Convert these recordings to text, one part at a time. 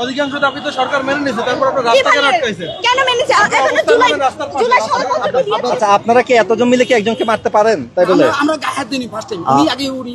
অধিকাংশ দাবি তো সরকার মেনে নিয়েছে তারপর আপনার কি রাস্তা কেন মানে? আটকাইছে কেন মেনেছে এখনও জুলাই পাশে। জুলাই সনদপত্র দিয়েছে। আচ্ছা আপনারা কি এতজন মিলে কি একজনকে মারতে পারেন? তাই বলে? আমরা- গায়ে হাত দিইনি ফার্স্ট টাইম উনি আগে উড়ি।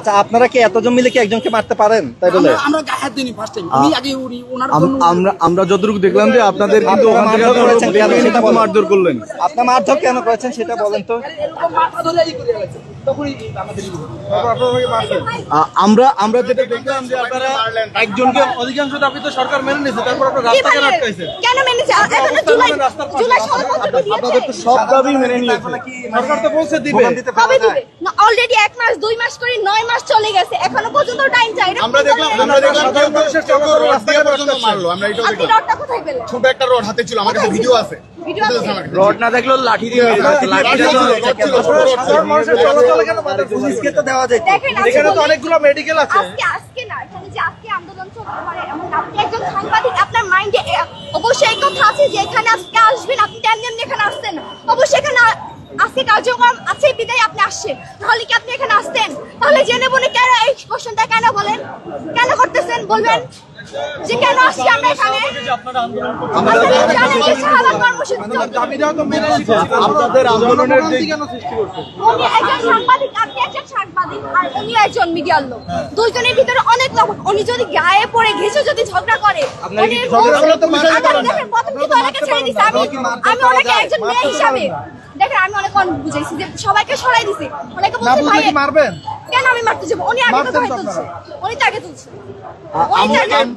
আচ্ছা আপনারা কি এতজন মিলে কি একজনকে মারতে পারেন? তাই বলে? আমরা- গায়ে হাত দিইনি ফার্স্ট টাইম উনি আগে উড়ি ওনার জন্য আমরা আমরা যতটুকু দেখলাম যে আপনাদের কিন্তু ওখান থেকে মারধর করেছেন কেন? আপনারা মারধর করলেন। আপনার মারধর কেন করেছেন সেটা বলেন তো। এরকম মাথা ধরে ই করে গেছে আমরা আমরা যেটা দেখলাম যে আপনারা একজনকে অধিকাংশ দাবি তো সরকার মেনে নিয়েছে তারপর আপনার রাস্তা কেন মানে? আটকাইছে কেন মেনেছে জুলাই জুলাই সনদপত্র আপনাদের তো সব দাবি মেনে নিয়েছে। সরকার তো বলছে দিবে। কবে দিবে? না অলরেডি এক মাস দুই মাস করে নয় মাস চলে গেছে। এখনও পর্যন্ত টাইম চাই আমরা দেখলাম আমরা দেখলাম কেউ কেউ রড দিয়ে পর্যন্ত মারলো। আমরা এটাও আপনি রডটা কোথায় পেলেন? ছোট একটা রড হাতে ছিল। আমার কাছে ভিডিও আছে। ভিডিও আছে? রড না দেখলেও লাঠি দিয়ে মেরে লাঠি ছিল, দিয়ে রড ছিল, রড ছিল। সাধারণ মানুষের চলাচলে কেন বাধা পুলিশকে তো দেওয়া যায়। এখানে তো অনেকগুলো মেডিকেল আছে। আজকে আজকে না এখানে যে আজকে আন্দোলন চলতে পারে এমন আপনি একজন সাংবাদিক আপনার মাইন্ডে অবশ্যই কথা আছে যে এখানে আজকে আসবেন আপনি তেমনি এখানে আসতেন অবশ্যই আজকে কার্যক্রম আছে বিদায় আপনি আসছেন। তাহলে কি আপনি এখানে আসতেন? তাহলে জেনে বলে কেন এই কোশ্চেনটা কেন বলেন? কেন করতেছেন বলবেন? যে কেন আসছি আমরা এখানে? আপনাদের আন্দোলনের উনি একজন সাংবাদিক আপনি একজন সাংবাদিক আর উনি একজন মিডিয়ার লোক। উনি যদি গায়ে পড়ে ঘেসে যদি ঝগড়া করে উনি দেখেন প্রথম ছেড়ে দিছে আমি আমি ওনাকে একজন মেয়ে হিসাবে দেখেন আমি অনেক অনেক বুঝাইছি যে সবাইকে সরাই দিছি। অনেকে না বলছে ভাই মারবেন? কেন আমি মারতে যাব? উনি আগে তো তুলছে। উনি তো আগে তুলছে। উনি